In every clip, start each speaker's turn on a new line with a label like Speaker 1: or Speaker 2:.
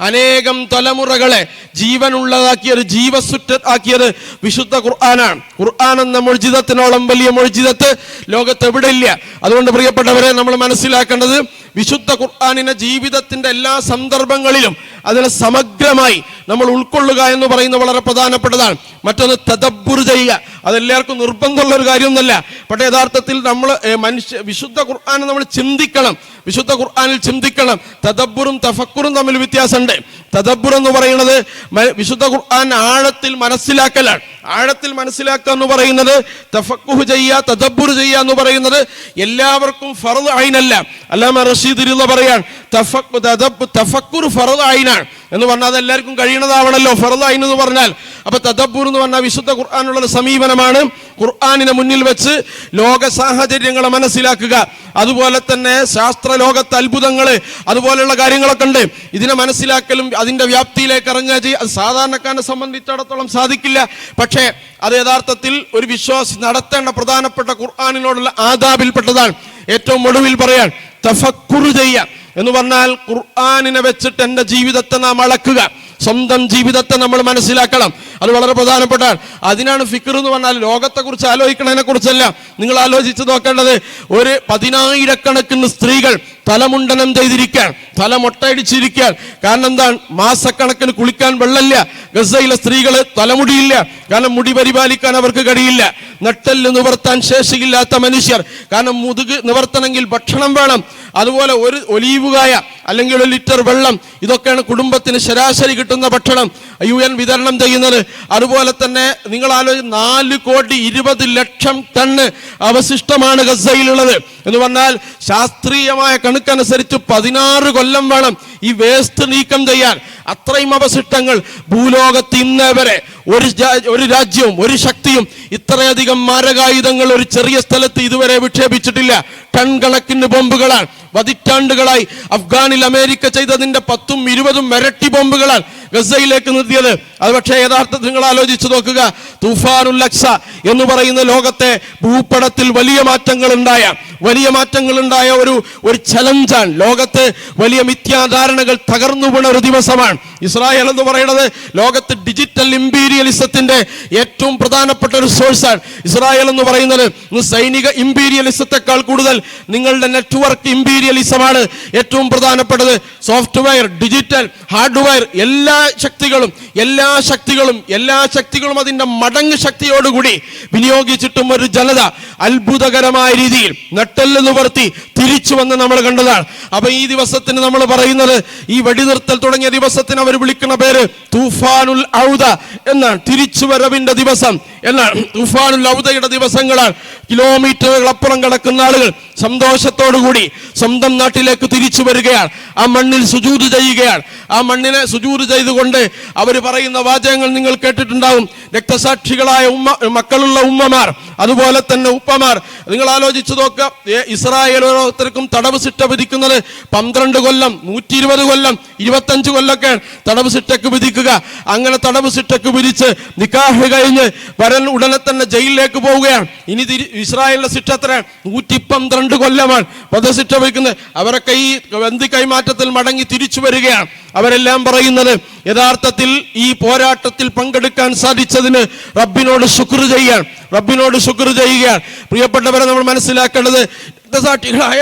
Speaker 1: അനേകം തലമുറകളെ ജീവനുള്ളതാക്കിയത് ജീവസുറ്റ ആക്കിയത് വിശുദ്ധ ഖുർആനാണ്. ഖുർആൻ എന്ന മൊഴിജിതത്തിനോളം വലിയ മൊഴിജിതത്ത് ലോകത്ത് എവിടെ ഇല്ല അതുകൊണ്ട് പ്രിയപ്പെട്ടവരെ നമ്മൾ മനസ്സിലാക്കേണ്ടത് വിശുദ്ധ ഖുർആാനിനെ ജീവിതത്തിന്റെ എല്ലാ സന്ദർഭങ്ങളിലും അതിനെ സമഗ്രമായി നമ്മൾ ഉൾക്കൊള്ളുക എന്ന് പറയുന്നത് വളരെ പ്രധാനപ്പെട്ടതാണ്. മറ്റൊന്ന് തദബ്ബുർ ചെയ്യുക അതെല്ലാവർക്കും നിർബന്ധമുള്ള ഒരു കാര്യമൊന്നുമല്ല. പക്ഷേ യഥാർത്ഥത്തിൽ നമ്മൾ മനുഷ്യ വിശുദ്ധ ഖുർആാനെ നമ്മൾ ചിന്തിക്കണം. വിശുദ്ധ ഖുർആാനിൽ ചിന്തിക്കണം. തദബ്ബുറും തഫക്കുറും തമ്മിൽ വ്യത്യാസമുണ്ട്. തദബ്ബുർ എന്ന് പറയുന്നത് വിശുദ്ധ ഖുർആൻ ആഴത്തിൽ മനസ്സിലാക്കലാണ്. ആഴത്തിൽ മനസ്സിലാക്കുക എന്ന് പറയുന്നത് തഫക്കുഹ് ചെയ്യുക തദബ്ബുർ ചെയ്യുക എന്ന് പറയുന്നത് എല്ലാവർക്കും ഫറദ് ആയിനല്ല. അല്ലാമ റഷീദ് ഇരുന്ന് പറയാൻ തഫക്കുർ ഫറദ് ഐനാണ് എന്ന് പറഞ്ഞാൽ അത് എല്ലാവർക്കും കഴിയണതാവണല്ലോ ഫറദ് ഐൻ എന്ന് പറഞ്ഞാൽ. അപ്പൊ തദബ്ബുർ എന്ന് പറഞ്ഞാൽ വിശുദ്ധ ഖുർആാനുള്ള സമീപനമാണ്. ഖുർആാനിനെ മുന്നിൽ വെച്ച് ലോക സാഹചര്യങ്ങളെ മനസ്സിലാക്കുക. അതുപോലെ തന്നെ ശാസ്ത്ര ലോകത്തെ അത്ഭുതങ്ങൾ അതുപോലെയുള്ള കാര്യങ്ങളൊക്കെ ഉണ്ട്. ഇതിനെ മനസ്സിലാക്കലും അതിന്റെ വ്യാപ്തിയിലേക്ക് ഇറങ്ങുക ചെയ്യുക അത് സാധാരണക്കാരനെ സംബന്ധിച്ചിടത്തോളം സാധിക്കില്ല. പക്ഷേ അത് യഥാർത്ഥത്തിൽ ഒരു വിശ്വാസി നടത്തേണ്ട പ്രധാനപ്പെട്ട ഖുർആാനിനോടുള്ള ആദാബിൽപ്പെട്ടതാണ് ഏറ്റവും ഒടുവിൽ പറയാൻ തഫക്കുറു ചെയ്യുക എന്ന് പറഞ്ഞാൽ ഖുർആാനിനെ വെച്ചിട്ട് എന്റെ ജീവിതത്തെ നാം അളക്കുക. സ്വന്തം ജീവിതത്തെ നമ്മൾ മനസ്സിലാക്കണം. അത് വളരെ പ്രധാനപ്പെട്ടാണ് അതിനാണ് ഫിക്കർ എന്ന് പറഞ്ഞാൽ ലോകത്തെക്കുറിച്ച് ആലോചിക്കണതിനെ കുറിച്ചല്ല നിങ്ങൾ ആലോചിച്ച് നോക്കേണ്ടത് ഒരു പതിനായിരക്കണക്കിന് സ്ത്രീകൾ തലമുണ്ടനം ചെയ്തിരിക്കാൻ തല മൊട്ടയടിച്ചിരിക്കാൻ കാരണം എന്താണ്? മാസക്കണക്കിന് കുളിക്കാൻ വെള്ളമില്ല. ഗസയിലെ സ്ത്രീകൾ തലമുടിയില്ല. കാരണം മുടി പരിപാലിക്കാൻ അവർക്ക് കഴിയില്ല. നട്ടെല്ല് നിവർത്താൻ ശേഷിയില്ലാത്ത മനുഷ്യർ. കാരണം മുതുക് നിവർത്തണമെങ്കിൽ ഭക്ഷണം വേണം. അതുപോലെ ഒരു ഒലീവുകായ അല്ലെങ്കിൽ ഒരു ലിറ്റർ വെള്ളം ഇതൊക്കെയാണ് കുടുംബത്തിന് ശരാശരി കിട്ടുന്ന ഭക്ഷണം. യു എൻ വിതരണം ചെയ്യുന്നത്. അതുപോലെ തന്നെ നിങ്ങൾ ആലോചിച്ച് നാല് കോടി ഇരുപത് ലക്ഷം ടണ്ണ് അവശിഷ്ടമാണ് ഗസയിലുള്ളത്. എന്ന് പറഞ്ഞാൽ ശാസ്ത്രീയമായ കണക്കനുസരിച്ച് പതിനാറ് കൊല്ലം വേണം ഈ വേസ്റ്റ് നീക്കം ചെയ്യാൻ. അത്രയും അവശിഷ്ടങ്ങൾ ഭൂലോകത്ത് ഇന്നേ വരെ ഒരു ഒരു രാജ്യവും ഒരു ശക്തിയും ഇത്രയധികം മാരകായുധങ്ങൾ ഒരു ചെറിയ സ്ഥലത്ത് ഇതുവരെ വിക്ഷേപിച്ചിട്ടില്ല. ടൺ കണക്കിന് ബോംബുകളാണ് പതിറ്റാണ്ടുകളായി അഫ്ഗാനിൽ അമേരിക്ക ചെയ്തതിന്റെ പത്തും ഇരുപതും ഇരട്ടി ബോംബുകളാണ് ഗസയിലേക്ക് നിർത്തിയത്. അത് പക്ഷേ യഥാർത്ഥത്തിൽ നിങ്ങൾ ആലോചിച്ച് നോക്കുക. തൂഫാനുൽ ലക്ഷ എന്ന് പറയുന്ന ലോകത്തെ ഭൂപടത്തിൽ വലിയ മാറ്റങ്ങൾ ഉണ്ടായ വലിയ മാറ്റങ്ങൾ ഉണ്ടായ ഒരു ഒരു ചലഞ്ചാണ്. ലോകത്ത് വലിയ മിഥ്യാധാരണകൾ തകർന്നു വീണ ഒരു ദിവസമാണ്. ഇസ്രായേൽ എന്ന് പറയുന്നത് ലോകത്ത് ഡിജിറ്റൽ ഇമ്പീരിയലിസത്തിന്റെ ഏറ്റവും പ്രധാനപ്പെട്ട ഒരു സോഴ്സാണ് ഇസ്രായേൽ എന്ന് പറയുന്നത് സൈനിക ഇമ്പീരിയലിസത്തെക്കാൾ കൂടുതൽ നിങ്ങളുടെ നെറ്റ്വർക്ക് ഇമ്പീരിയലിസമാണ് ഏറ്റവും പ്രധാനപ്പെട്ടത് സോഫ്റ്റ്വെയർ ഡിജിറ്റൽ ഹാർഡ്വെയർ എല്ലാ ശക്തികളും എല്ലാ ശക്തികളും എല്ലാ ശക്തികളും അതിന്റെ മടങ്ങ് ശക്തിയോടുകൂടി വിനിയോഗിച്ചിട്ടും ഒരു ജനത അത്ഭുതകരമായ രീതിയിൽ നട്ടെല്ല് നിവർത്തി തിരിച്ചു വന്ന് നമ്മൾ കണ്ടതാണ്. അപ്പൊ ഈ ദിവസത്തിന് നമ്മൾ പറയുന്നത് ഈ വെടിനിർത്തൽ തുടങ്ങിയ ദിവസത്തിന് അവർ വിളിക്കുന്ന പേര് തൂഫാനുൽ ഔദ എന്നാണ് തിരിച്ചുവരവിന്റെ ദിവസം. എന്നാണ് തുഫാനുൽ ഔദയുടെ ദിവസങ്ങളാണ് കിലോമീറ്ററുകൾ അപ്പുറം കിടക്കുന്ന ആളുകൾ സന്തോഷത്തോടുകൂടി സ്വന്തം നാട്ടിലേക്ക് തിരിച്ചു വരികയാണ്. ആ മണ്ണിൽ സുജൂത് ചെയ്യുകയാണ്. ആ മണ്ണിനെ സുജൂത് ചെയ്തുകൊണ്ട് അവർ പറയുന്ന വാചകങ്ങൾ നിങ്ങൾ കേട്ടിട്ടുണ്ടാവും. രക്തസാക്ഷികളായ ഉമ്മ മക്കളുള്ള ഉമ്മമാർ അതുപോലെ തന്നെ ഉപ്പമാർ. നിങ്ങൾ ആലോചിച്ചു നോക്കുക. ഇസ്രായേൽ ഓരോരുത്തർക്കും തടവ് ശിക്ഷ വിധിക്കുന്നത് പന്ത്രണ്ട് കൊല്ലം നൂറ്റി ഇരുപത് കൊല്ലം ഇരുപത്തഞ്ച് കൊല്ലമൊക്കെ തടവ് ശിക്ഷയ്ക്ക് വിധിക്കുക. അങ്ങനെ തടവ് ശിക്ഷക്ക് വിരിച്ച് നിക്കാഹ് കഴിഞ്ഞ് വരൻ ഉടനെ തന്നെ ജയിലിലേക്ക് പോവുകയാണ്. ഇനി ഇസ്രായേലിന്റെ ശിക്ഷ എത്ര നൂറ്റി പന്ത്രണ്ട് കൊല്ലമാണ് വധശിക്ഷ വയ്ക്കുന്നത് അവരൊക്കെ ഈ ബന്ധി കൈമാറ്റത്തിൽ മടങ്ങി തിരിച്ചു വരികയാണ്. അവരെല്ലാം പറയുന്നത് യഥാർത്ഥത്തിൽ ഈ പോരാട്ടത്തിൽ പങ്കെടുക്കാൻ സാധിച്ചതിന് റബ്ബിനോട് ശുക്ർ ചെയ്യാൻ റബ്ബിനോട് ശുക്ർ ചെയ്യുകയാണ്. പ്രിയപ്പെട്ടവരെ നമ്മൾ മനസ്സിലാക്കേണ്ടത് രക്തസാക്ഷികളായ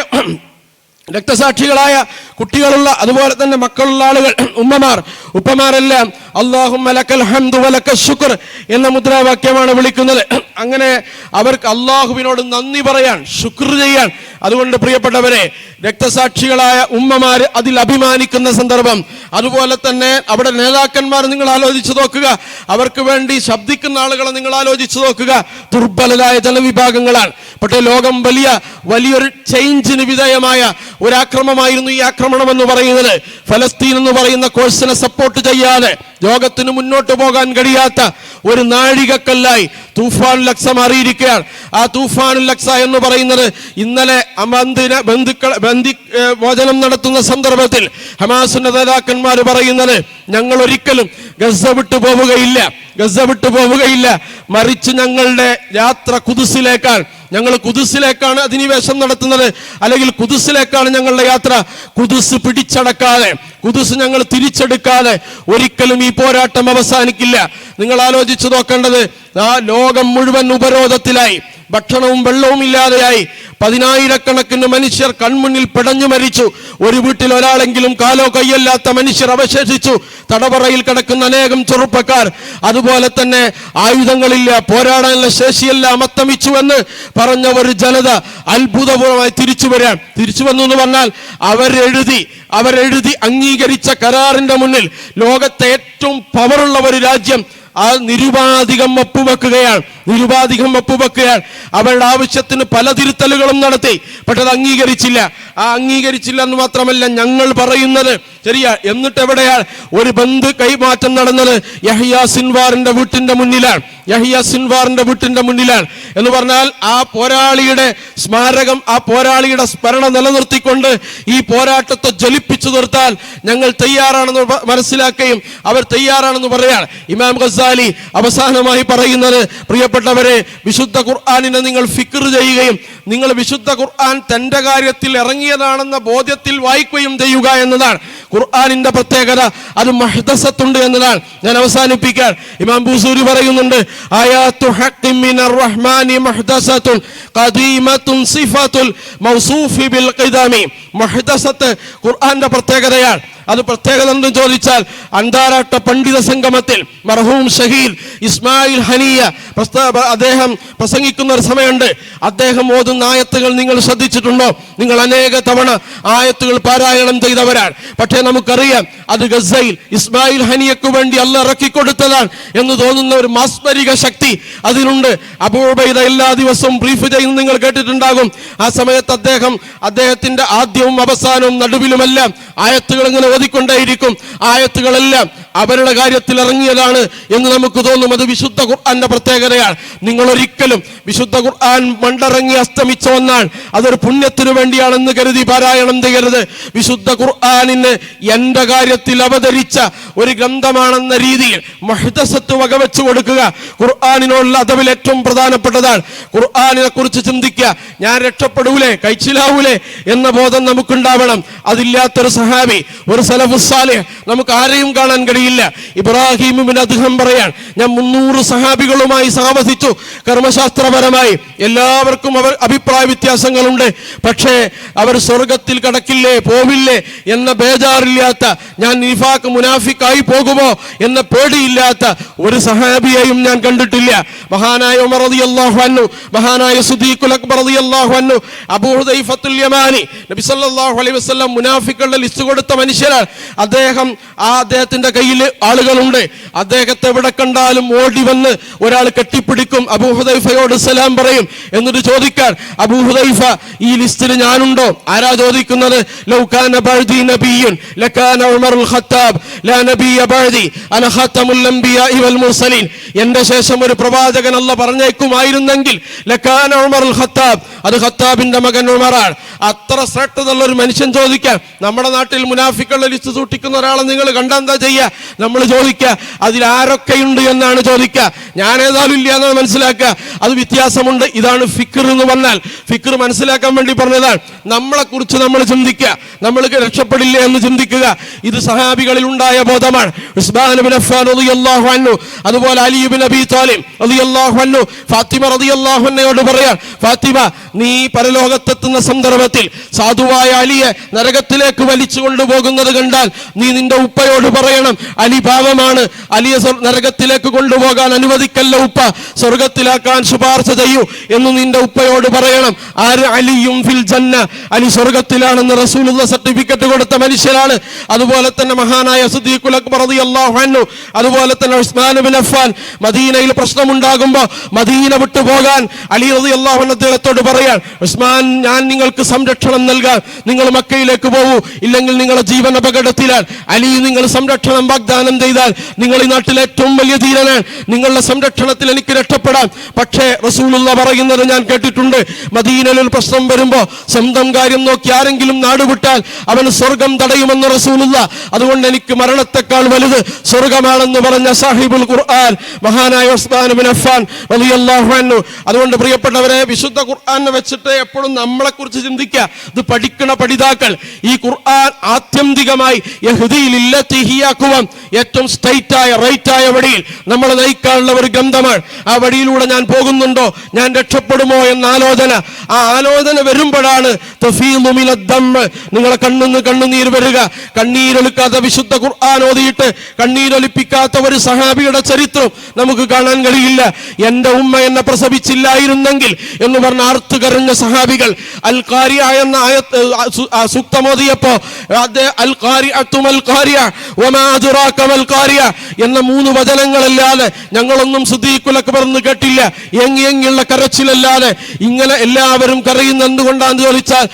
Speaker 1: രക്തസാക്ഷികളായ കുട്ടികളുള്ള അതുപോലെ തന്നെ മക്കളുള്ള ആളുകൾ ഉമ്മമാർ ഉപ്പമാരെല്ലാം അള്ളാഹും ശുക്ർ എന്ന മുദ്രാവാക്യമാണ് വിളിക്കുന്നത്. അങ്ങനെ അവർക്ക് അള്ളാഹുവിനോട് നന്ദി പറയാൻ ശുക്ർ ചെയ്യാൻ അതുകൊണ്ട് പ്രിയപ്പെട്ടവരെ രക്തസാക്ഷികളായ ഉമ്മമാർ അതിൽ അഭിമാനിക്കുന്ന സന്ദർഭം. അതുപോലെ തന്നെ അവിടെ നേതാക്കന്മാർ നിങ്ങൾ ആലോചിച്ച് നോക്കുക. അവർക്ക് വേണ്ടി ശബ്ദിക്കുന്ന ആളുകളെ നിങ്ങൾ ആലോചിച്ച് നോക്കുക. ദുർബലരായ ചില വിഭാഗങ്ങളാണ് പക്ഷേ ലോകം വലിയ വലിയൊരു ചേഞ്ചിന് വിധേയമായ ഒരു ആക്രമമായിരുന്നു ഈ ആക്രമണം എന്ന് പറയുന്നത്. ഫലസ്തീൻ എന്ന് പറയുന്ന കോഴ്സിനെ സപ്പോർട്ട് ചെയ്യാതെ ലോകത്തിന് മുന്നോട്ട് പോകാൻ കഴിയാത്ത ഒരു നാഴികക്കല്ലായി തൂഫാൻ ലക്സ മാറിയിരിക്കുകയാണ്. ആ തൂഫാൻ ലക്സ എന്ന് പറയുന്നത് ഇന്നലെ അമന്തിന ബന്ധുക്കൾ ബന്ധി മോചനം നടത്തുന്ന സന്ദർഭത്തിൽ ഹമാസിന്റെ നേതാക്കന്മാർ പറയുന്നത് ഞങ്ങൾ ഒരിക്കലും ഗസ വിട്ടു പോവുകയില്ല ഗസ വിട്ടു പോവുകയില്ല. മറിച്ച് ഞങ്ങളുടെ യാത്ര കുതിസിലേക്കാണ് ഞങ്ങൾ കുതിസിലേക്കാണ് അധിനിവേശം നടത്തുന്നത്. അല്ലെങ്കിൽ കുതിസിലേക്കാണ് ഞങ്ങളുടെ യാത്ര. കുതിസ് പിടിച്ചടക്കാതെ കുതിസ് ഞങ്ങൾ തിരിച്ചെടുക്കാതെ ഒരിക്കലും ഈ പോരാട്ടം അവസാനിക്കില്ല. നിങ്ങൾ ആലോചിച്ചു നോക്കേണ്ടത് ആ ലോകം മുഴുവൻ ഉപരോധത്തിലായി. ഭക്ഷണവും വെള്ളവും ഇല്ലാതെയായി. പതിനായിരക്കണക്കിന് മനുഷ്യർ കൺമുന്നിൽ പിടഞ്ഞു മരിച്ചു. ഒരു വീട്ടിൽ ഒരാളെങ്കിലും കാലോ കൈയല്ലാത്ത മനുഷ്യർ അവശേഷിച്ചു. തടവറയിൽ കിടക്കുന്ന അനേകം ചെറുപ്പക്കാർ. അതുപോലെ തന്നെ ആയുധങ്ങളില്ല പോരാടാനുള്ള ശേഷിയല്ല അത്തമിച്ചു എന്ന് പറഞ്ഞ ഒരു ജനത അത്ഭുതപൂർവമായി തിരിച്ചു വരാൻ തിരിച്ചു വന്നു എന്ന് പറഞ്ഞാൽ അവരെഴുതി അവരെഴുതി അംഗീകരിച്ച കരാറിന്റെ മുന്നിൽ ലോകത്തെ ഏറ്റവും പവറുള്ള ഒരു രാജ്യം ആ നിരുപാധികം ഒപ്പുവെക്കുകയാണ്. നിരുപാധികം ഒപ്പുവെക്കുകയാണ്. അവരുടെ ആവശ്യത്തിന് പല തിരുത്തലുകളും നടത്തി. പക്ഷെ അത് അംഗീകരിച്ചില്ല. ആ അംഗീകരിച്ചില്ല എന്ന് മാത്രമല്ല ഞങ്ങൾ പറയുന്നത് ശരിയാ. എന്നിട്ട് എവിടെയാണ് ഒരു ബന്ധു കൈമാറ്റം നടന്നത്? യഹിയ സിൻവാറിന്റെ വീട്ടിന്റെ മുന്നിലാണ്. യഹിയ സിൻവാറിന്റെ വീട്ടിന്റെ മുന്നിലാണ്. എന്ന് പറഞ്ഞാൽ ആ പോരാളിയുടെ സ്മാരകം ആ പോരാളിയുടെ സ്മരണ നിലനിർത്തിക്കൊണ്ട് ഈ പോരാട്ടത്തെ ജലിപ്പിച്ചു നിർത്താൻ ഞങ്ങൾ തയ്യാറാണെന്ന് മനസ്സിലാക്കുകയും അവർ തയ്യാറാണെന്ന് പറയാണ് ഇമാം ഗസാലി അവസാനമായി പറയുന്നത് പ്രിയപ്പെട്ടവരെ വിശുദ്ധ ഖുർആാനിനെ നിങ്ങൾ ഫിക്ർ ചെയ്യുകയും നിങ്ങൾ വിശുദ്ധ ഖുർആൻ തന്റെ കാര്യത്തിൽ ഇറങ്ങിയതാണെന്ന ബോധ്യത്തിൽ വായിക്കുകയും ചെയ്യുക എന്നതാണ്. ഖുർആാനിന്റെ പ്രത്യേകത അത് മഹ്ദസത്തുണ്ട് എന്നതാണ്. ഞാൻ അവസാനിപ്പിക്കാൻ ഇമാം ബൂസൂരി പറയുന്നുണ്ട് ആയാത്തു റഹ്മാനി സിഫത്തുൽ ബിൽ ഖുർആന്റെ പ്രത്യേകതയാണ്. അത് പ്രത്യേകത എന്ന് ചോദിച്ചാൽ അന്താരാഷ്ട്ര പണ്ഡിത സംഗമത്തിൽ മർഹൂം ഷഹീദ് ഇസ്മായിൽ ഹനിയ അദ്ദേഹം പ്രസംഗിക്കുന്ന ഒരു സമയമുണ്ട്. അദ്ദേഹം ഓതുന്ന ആയത്തുകൾ നിങ്ങൾ ശ്രദ്ധിച്ചിട്ടുണ്ടോ? നിങ്ങൾ അനേക തവണ ആയത്തുകൾ പാരായണം ചെയ്തവരാണ്. പക്ഷേ നമുക്കറിയാം അത് ഗസയിൽ ഇസ്മായിൽ ഹനിയക്ക് വേണ്ടി അല്ല ഇറക്കിക്കൊടുത്തതാണ് എന്ന് തോന്നുന്ന ഒരു മാസ്മരിക ശക്തി അതിനുണ്ട് അബൂബൈദ എല്ലാ ദിവസവും ബ്രീഫ് ചെയ്യുന്ന നിങ്ങൾ കേട്ടിട്ടുണ്ടാകും. ആ സമയത്ത് അദ്ദേഹം അദ്ദേഹത്തിന്റെ ആദ്യവും അവസാനവും നടുവിലുമെല്ലാം ആയത്തുകൾ ഇങ്ങനെ ഓതിക്കൊണ്ടേയിരിക്കും ആയത്തുകളെല്ലാം അവരുടെ കാര്യത്തിൽ ഇറങ്ങിയതാണ് എന്ന് നമുക്ക് തോന്നും. അത് വിശുദ്ധ ഖുർആന്റെ പ്രത്യേകതയാണ്. നിങ്ങൾ ഒരിക്കലും വിശുദ്ധ ഖുർആൻ മണ്ടിറങ്ങി അസ്തമിച്ച ഒന്നാണ് അതൊരു പുണ്യത്തിനു വേണ്ടിയാണെന്ന് കരുതി പാരായണം ചെയ്യരുത്. വിശുദ്ധ ഖുർആാനിന് എന്റെ കാര്യത്തിൽ അവതരിച്ച ഒരു ഗ്രന്ഥമാണെന്ന രീതിയിൽ മഹിതസത്ത് വകവെച്ചു കൊടുക്കുക ഖുർആാനിനുള്ള അതവിൽ ഏറ്റവും പ്രധാനപ്പെട്ടതാണ്. ഖുർആാനിനെ കുറിച്ച് ചിന്തിക്കുക. ഞാൻ രക്ഷപ്പെടൂലേ? കഴിച്ചിലാവൂലേ എന്ന ബോധം നമുക്കുണ്ടാവണം. അതില്ലാത്തൊരു സഹാബി ഒരു സലഫുസാലെ നമുക്ക് ആരെയും കാണാൻ കഴിയില്ല ഇബ്രാഹിമിന് അദ്ദേഹം പറയാൻ ഞാൻ മുന്നൂറ് സഹാബികളുമായി സാവധിച്ചു കർമ്മശാസ്ത്രപരമായി എല്ലാവർക്കും അവർ അഭിപ്രായ വ്യത്യാസങ്ങളുണ്ട്. പക്ഷേ അവർ സ്വർഗത്തിൽ കടക്കില്ലേ പോവില്ലേ എന്ന ബേജാറില്ലാത്ത ഞാൻ നിഫാക്ക് മുനാഫിക്കായി പോകുമോ എന്ന പേടിയില്ലാത്ത ഒരു സഹാബിയെയും ഞാൻ കണ്ടിട്ടില്ല. മഹാനായ ഉമർ റളിയല്ലാഹു അൻഹു മഹാനായ സുദീഖുൽ അക്ബർ റളിയല്ലാഹു അൻഹു അന്നു ഹുദൈഫത്തുൽ യമാനി നബി സല്ലല്ലാഹു അലൈഹി വസല്ലം മുനാഫിക്കുകളുടെ ലിസ്റ്റ് കൊടുത്ത മനുഷ്യരാണ്. അദ്ദേഹം ആ അദ്ദേഹത്തിന്റെ കയ്യിൽ ആളുകളുണ്ട്. അദ്ദേഹത്തെ എവിടെ കണ്ടാലും ഓടി വന്ന് ഒരാൾ കെട്ടിപ്പിടിക്കും. അബൂഹുദൈഫയോട് സലാം പറയും. എന്നിട്ട് ചോദിക്കാൻ അബൂഹുദൈഫ ഈ ലിസ്റ്റിൽ ഞാനുണ്ടോ? ആരാ ചോദിക്കുന്നത്? ലൗകാന ബഅദി ലകാന ഉമറുൽ ഖത്താബ് നബിയ അന ഖാതമുൽ അൻബിയാഇ വൽ ശേഷം ഒരു പ്രവാചകൻ അല്ല പറഞ്ഞേക്കുമായിരുന്നെങ്കിൽ ഉമറുൽ ഖത്താബ് അത് ഖത്താബിന്റെ മകൻ ഉമറാണ്. അത്ര ശ്രേഷ്ഠതയുള്ള ഒരു മനുഷ്യൻ ചോദിക്കാൻ നമ്മുടെ നാട്ടിൽ മുനാഫിക്കുള്ള ലിസ്റ്റ് സൂക്ഷിക്കുന്ന ഒരാളെ നിങ്ങൾ കണ്ടാ എന്താ ചെയ്യുക നമ്മൾ ചോദിക്കുക അതിലാരൊക്കെയുണ്ട് എന്നാണ് ചോദിക്കുക. ഞാൻ ഏതായാലും ഇല്ല എന്നാണ് മനസ്സിലാക്കുക. അത് വ്യത്യാസമുണ്ട്. ഇതാണ് ഫിക്കർ എന്ന് പറഞ്ഞാൽ ഫിക്കർ മനസ്സിലാക്കാൻ വേണ്ടി പറഞ്ഞതാണ്. നമ്മളെ കുറിച്ച് നമ്മൾ ചിന്തിക്കുക. നമ്മൾക്ക് രക്ഷപ്പെടില്ല എന്ന് ചിന്തിക്കുക. ഇത് സഹാബികളിൽ ഉണ്ടായ ബോധമാണ്. അതുപോലെ അലിബിൻ അബി അൻഹു ഫാത്തിമ റളിയല്ലാഹു അൻഹയോട് പറയാൻ ഫാത്തിമ നീ പരലോകത്തെത്തുന്ന സന്ദർഭത്തിൽ സാധുവായ അലിയെ നരകത്തിലേക്ക് വലിച്ചു കൊണ്ടുപോകുന്നത് കണ്ടാൽ നീ നിന്റെ ഉപ്പയോട് പറയണം. അലി പാവമാണ് അലിയെ നരകത്തിലേക്ക് കൊണ്ടുപോകാൻ അനുവദിക്കല്ല ഉപ്പ. സ്വർഗത്തിലാക്കാൻ ശുപാർശ ചെയ്യൂ എന്ന് നിന്റെ ഉപ്പയോട് പറയണം. ആര് അലിയും ഫിൽ ജന്ന? അലി സ്വർഗത്തിലാണെന്ന് റസൂലുള്ള സർട്ടിഫിക്കറ്റ് കൊടുത്ത മനുഷ്യരാണ്. അതുപോലെ തന്നെ മഹാനായ സുദ്ദീഖുൽ അക്ബർ റളിയല്ലാഹു അൻഹു. അതുപോലെ തന്നെ ഉസ്മാൻ ബിൻ അഫ്ഫാൻ. മദീനയിൽ പ്രശ്നമുണ്ടാകുമ്പോൾ മദീന വിട്ടു പോകാൻ അലി റളിയല്ലാഹു അൻഹു അദ്ദേഹത്തോട് പറയാൻ ഉസ്മാൻ ഞാൻ നിങ്ങൾക്ക് സംരക്ഷണം നൽകാൻ നിങ്ങൾ മക്കയിലേക്ക് പോകൂ. ഇല്ലെങ്കിൽ നിങ്ങളുടെ ജീവൻ അപകടത്തിലാണ് അലി നിങ്ങൾ സംരക്ഷണം വാഗ്ദാനം ചെയ്താൽ നിങ്ങൾ ഈ നാട്ടിൽ ഏറ്റവും വലിയ ധീരനാണ്. നിങ്ങളുടെ സംരക്ഷണത്തിൽ എനിക്ക് രക്ഷപ്പെടാം. പക്ഷേ റസൂലുള്ള പറയുന്നത് ഞാൻ കേട്ടിട്ടുണ്ട്. മദീനയിൽ പ്രശ്നം വരുമ്പോൾ സ്വന്തം കാര്യം നോക്കി ആരെങ്കിലും നാടുവിട്ടാൽ അവന് സ്വർഗം തടയുമെന്ന് റസൂലുള്ള. അതുകൊണ്ട് എനിക്ക് മരണത്തെക്കാൾ വലുത് സ്വർഗമാണെന്ന് പറഞ്ഞ സാഹിബുൽ ഖുർആൻ മഹാനായ ഉസ്മാൻ ബിൻ അതുകൊണ്ട് പ്രിയപ്പെട്ടവരെ വിശുദ്ധ ഖുർആനെ വെച്ചിട്ട് എപ്പോഴും നമ്മളെ കുറിച്ച് ചിന്തിക്കുക. ഇത് പഠിക്കണ പഠിതാക്കൾ. ഈ ഖുർആൻ ആത്യന്തികമായി യഹ്ദിയിലില്ലത്തി ഹിയ അഖ്വം. ഏറ്റവും റൈറ്റ് ആയ വഴിയിൽ നമ്മൾ നയിക്കാനുള്ള ഒരു ഗന്ധമാണ് ആ വഴിയിലൂടെ ഞാൻ പോകുന്നുണ്ടോ ഞാൻ രക്ഷപ്പെടുമോ എന്ന ആലോചന ആ ആലോചന വരുമ്പോഴാണ്. നിങ്ങളെ കണ്ണുന്ന് കണ്ണുനീർ വരിക കണ്ണീരൊലിക്കാത്ത വിശുദ്ധ ഖുർആൻ ഓതിയിട്ട് കണ്ണീരൊലിപ്പിക്കാത്ത ഒരു സഹാബിയുടെ ചരിത്രം നമുക്ക് കാണാൻ കഴിയില്ല എന്റെ ഉമ്മ എന്നെ പ്രസവിച്ചില്ലായിരുന്നെങ്കിൽ എന്ന് പറഞ്ഞ ആർത്തു കരഞ്ഞ സഹാബികൾ അൽ ഖാരിയ എന്ന ആയത്ത് ആ സു- ആ സൂക്തം ഓതിയപ്പോ അത് അൽ അൽ ഖാരിയ വമാ എന്ന മൂന്ന് വചനങ്ങളല്ലാതെ ഞങ്ങളൊന്നും അക്ബർ എന്ന് കേട്ടില്ല എങ്ങി എങ്ങിയുള്ള കരച്ചിലല്ലാതെ ഇങ്ങനെ എല്ലാവരും കരയുന്ന എന്തുകൊണ്ടാന്ന് ചോദിച്ചാൽ.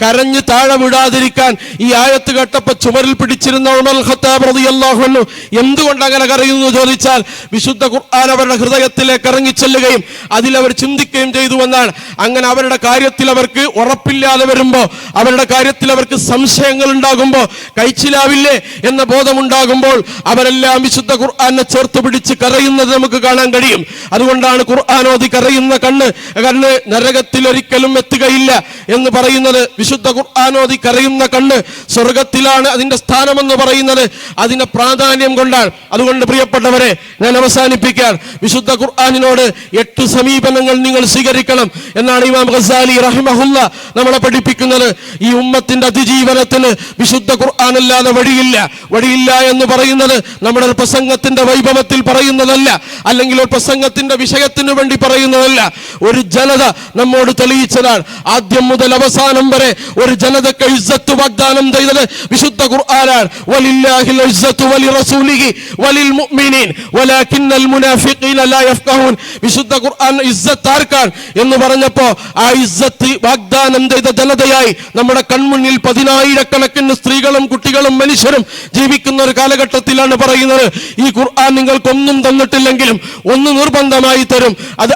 Speaker 1: കരഞ്ഞ് താഴെ വിടാതിരിക്കാൻ ഈ ആയത്ത് കേട്ടപ്പോ ചുമരിൽ പിടിച്ചിരുന്ന ഉമർ ഖത്താബ് റളിയല്ലാഹു അൻഹു എന്തുകൊണ്ട് അങ്ങനെ കരയുന്നു ചോദിച്ചാൽ വിശുദ്ധ ഖുർആൻ അവരുടെ ഹൃദയത്തിലേക്ക് ഇറങ്ങിച്ചെല്ലുകയും അതിലവർ ചിന്തിക്കുകയും ചെയ്തു എന്നാണ് അങ്ങനെ അവരുടെ കാര്യത്തിൽ അവർക്ക് ഉറപ്പില്ലാതെ വരുമ്പോ അവരുടെ കാര്യത്തിൽ അവർക്ക് സംശയങ്ങൾ ഉണ്ടാകുമ്പോൾ കഴിച്ചിലാവില്ലേ എന്ന ബോധമുണ്ടാകുമ്പോൾ അവരെല്ലാം വിശുദ്ധ ഖുർആാനെ ചേർത്ത് പിടിച്ച് കരയുന്നത് നമുക്ക് കാണാൻ കഴിയും. അതുകൊണ്ടാണ് ഖുർആാനോദി കരയുന്ന കണ്ണ് കണ്ണ് നരകത്തിൽ ഒരിക്കലും എത്തുകയില്ല എന്ന് പറയുന്നത്. വിശുദ്ധ ഖുർആാനോദി കരയുന്ന കണ്ണ് സ്വർഗത്തിലാണ് അതിന്റെ സ്ഥാനമെന്ന് പറയുന്നത്. അതിന്റെ പ്രാധാന്യം കൊണ്ടാണ്. അതുകൊണ്ട് പ്രിയപ്പെട്ടവരെ ഞാൻ അവസാനിപ്പിക്കാൻ വിശുദ്ധ ഖുർആാനിനോട് എട്ട് സമീപനങ്ങൾ നിങ്ങൾ സ്വീകരിക്കണം എന്നാണ് ഇമാം ഖസാലി റഹിമഹുല്ല നമ്മളെ പഠിപ്പിക്കുന്നത്. ഈ ഉമ്മത്തിന്റെ അതിജീവനത്തിന് വിശുദ്ധ ഖുർആാനല്ലാതെ വഴിയില്ല. വഴിയില്ല എന്ന് പറയുന്നത് നമ്മുടെ പ്രസംഗത്തിന്റെ വൈഭവത്തിൽ പറയുന്നതല്ല. അല്ലെങ്കിൽ ഒരു പ്രസംഗത്തിന്റെ വിഷയത്തിന് വേണ്ടി പറയുന്നതല്ല. ഒരു ജനത നമ്മോട് തെളിയിച്ചതാണ്. ആദ്യം മുതൽ അവസാനം വരെ ഒരു ജനതക്ക് ഇസ്സത്ത് വാഗ്ദാനം ചെയ്തത് വിശുദ്ധ ഖുർആനാണ്. വലില്ലാഹിൽ ഇസ്സത്തു വലി റസൂലിഹി വലിൽ മുഅ്മിനീൻ. വലാകിന്നൽ മുനാഫിഖീന ലാ യഫ്ഖഹൂൻ. വിശുദ്ധ ഖുർആൻ ഇസ്സത്ത് ആർക്കാണ്? എന്ന് പറഞ്ഞപ്പോൾ ആ ഇസ്സത്ത് വാഗ്ദാനം ചെയ്ത ജനതയായി നമ്മുടെ കൺമുന്നിൽ പതിനായിരക്കണക്കിന് സ്ത്രീകളും കുട്ടികളും മനുഷ്യരും ജീവിക്കുന്ന ഒരു കാലഘട്ടത്തിലാണ് പറയുന്നത്. ഈ ഖുർആൻ നിങ്ങൾക്കൊന്നും തന്നിട്ടില്ലെങ്കിലും ഒന്ന് നിർബന്ധമായി തരും. അത്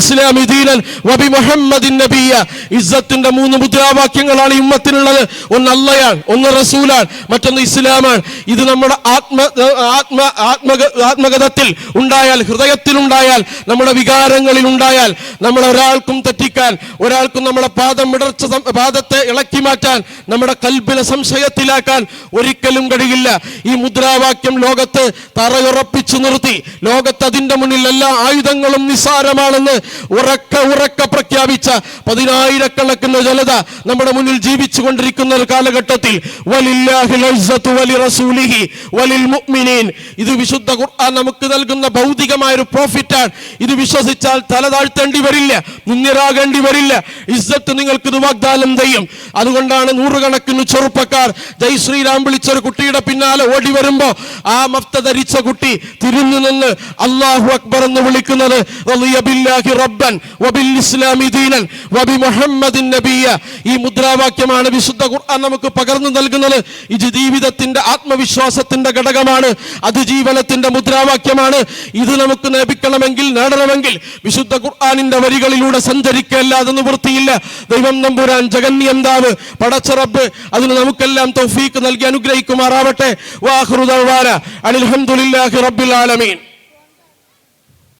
Speaker 1: ഇസ്ലാം ഇസ്സത്തിന്റെ മൂന്ന് മുദ്രാവാക്യങ്ങളാണ് ഈ ഉമ്മത്തിനുള്ളത്. ഒന്ന് അല്ലയാണ് ഒന്ന് റസൂലാണ് മറ്റൊന്ന് ഇസ്ലാമാണ്. ഇത് നമ്മുടെ ആത്മ ആത്മ ആത്മക ആത്മഗതത്തിൽ ഉണ്ടായാൽ ഹൃദയത്തിൽ ഉണ്ടായാൽ നമ്മുടെ വികാരങ്ങളിൽ ഉണ്ടായാൽ നമ്മൾ ഒരാൾക്കും തെറ്റിക്കാൻ ഒരാൾക്കും നമ്മുടെ പാദം ഇടർച്ച പാദത്തെ ഇളക്കി മാറ്റാൻ നമ്മുടെ കൽബിനെ സംശയത്തിലാക്കാൻ ഒരിക്കലും കഴിയില്ല. ഈ മുദ്രാവാക്യം ലോകത്ത് തറയുറപ്പിച്ചു നിർത്തി. ലോകത്ത് അതിന്റെ മുന്നിൽ എല്ലാ ആയുധങ്ങളും നിസ്സാരമാണെന്ന് ഉറക്ക ഉറക്ക പ്രഖ്യാപിച്ച പതിനായിരക്കണക്കിന് ജനത നമ്മുടെ മുന്നിൽ ജീവിച്ചു കൊണ്ടിരിക്കുന്ന ഒരു കാലഘട്ടത്തിൽ ഇത് വിശുദ്ധ ഖുർആൻ നമുക്ക് നൽകുന്ന ഭൗതികമായ ഒരു പ്രോഫിറ്റാണ് ഇത് വിശ്വസിച്ചാൽ തല താഴ്ത്തേണ്ടി വരില്ല. മുന്നിറാകേണ്ടി വരില്ല. ഇസ്സത്ത് നിങ്ങൾക്ക് ഇത് വാഗ്ദാനം ചെയ്യും. അതുകൊണ്ടാണ് നൂറുകണക്കിന് ചെറുപ്പക്കാർ ജയ് ശ്രീരാം വിളിച്ചൊരു കുട്ടിയുടെ പിന്നാലെ ഓടി വരുമ്പോ ആ മഫ്ത ധരിച്ച കുട്ടി തിരിഞ്ഞു നിന്ന് അള്ളാഹു അക്ബർ എന്ന് വിളിക്കുന്നത് റബ്ബൻ വബിൽ ഇസ്ലാമി ദീനൻ വബി മുഹമ്മദിൻ നബിയ. ഈ മുദ്രാവാക്യമാണ് വിശുദ്ധ ഖുർആൻ നമുക്ക് പകർന്നു നൽകുന്നത്. ഇത് ജീവിതത്തിന്റെ ആത്മവിശ്വാസത്തിന്റെ ഘടകമാണ്. അതിജീവനത്തിന്റെ മുദ്രാവാക്യമാണ്. ഇത് നമുക്ക് നേപിക്കണമെങ്കിൽ നേടണമെങ്കിൽ വിശുദ്ധ ഖുർആാനിന്റെ വരികളിലൂടെ സഞ്ചരിക്കല്ലാതെ നിവൃത്തിയില്ല. ദൈവം നമ്പുരാൻ ജഗന്യന്താവ് പടച്ചറബ് അതിന് നമുക്കെല്ലാം തൗഫീക്ക് നൽകി അനുഗ്രഹിക്കുമാറാവട്ടെ. വാഹൃദാന അനിൽഹമുല്ലാഹി റബ്ബിൽ ആലമീൻ.